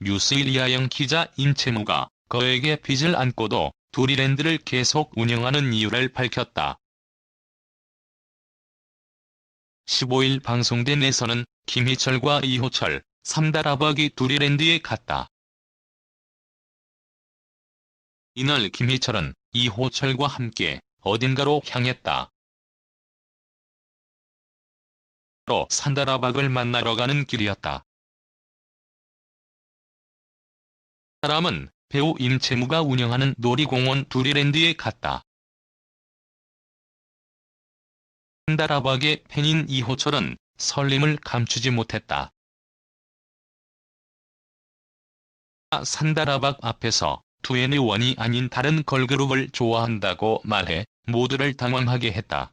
뉴스일리아영 기자 임채무가 거액의 빚을 안고도 두리랜드를 계속 운영하는 이유를 밝혔다. 15일 방송된 에서는 김희철과 이호철, 삼다라박이 두리랜드에 갔다. 이날 김희철은 이호철과 함께 어딘가로 향했다. 로 산다라박을 만나러 가는 길이었다. 사람은 배우 임채무가 운영하는 놀이공원 두리랜드에 갔다. 산다라박의 팬인 이호철은 설렘을 감추지 못했다. 산다라박 앞에서 투앤의 원이 아닌 다른 걸그룹을 좋아한다고 말해 모두를 당황하게 했다.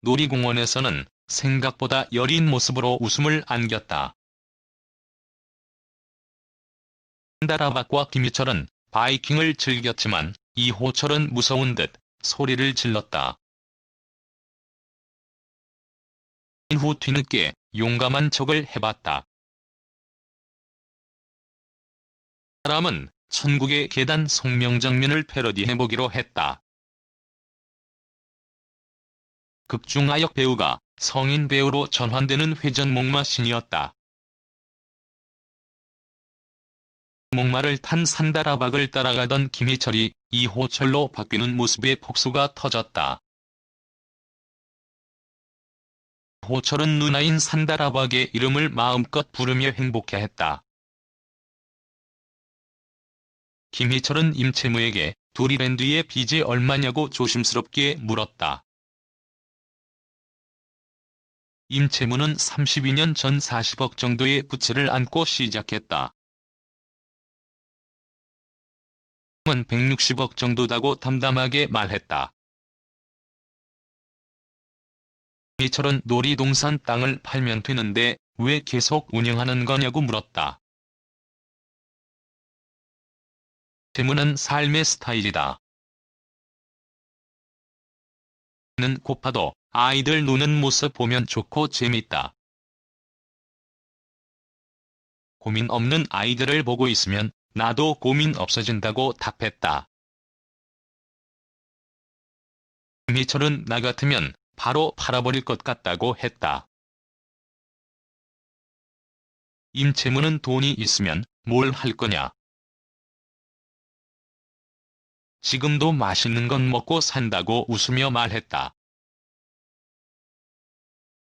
놀이공원에서는 생각보다 여린 모습으로 웃음을 안겼다. 산다라박과 김희철은 바이킹을 즐겼지만 이호철은 무서운 듯 소리를 질렀다. 후 뒤늦게 용감한 척을 해봤다. 사람은 천국의 계단 송명 장면을 패러디해보기로 했다. 극중아역 배우가 성인 배우로 전환되는 회전목마 신이었다. 목마를 탄 산다라박을 따라가던 김희철이 이호철로 바뀌는 모습에 폭소가 터졌다. 호철은 누나인 산다라박의 이름을 마음껏 부르며 행복해했다. 김희철은 임채무에게 두리랜드의 빚이 얼마냐고 조심스럽게 물었다. 임채무는 32년 전 40억 정도의 부채를 안고 시작했다. 은 160억 정도다고 담담하게 말했다. 이철은 놀이동산 땅을 팔면 되는데 왜 계속 운영하는 거냐고 물었다. 재무는 삶의 스타일이다. 는 고파도 아이들 노는 모습 보면 좋고 재밌다. 고민 없는 아이들을 보고 있으면 나도 고민 없어진다고 답했다. 김희철은 나 같으면 바로 팔아버릴 것 같다고 했다. 임채무는 돈이 있으면 뭘 할 거냐? 지금도 맛있는 건 먹고 산다고 웃으며 말했다.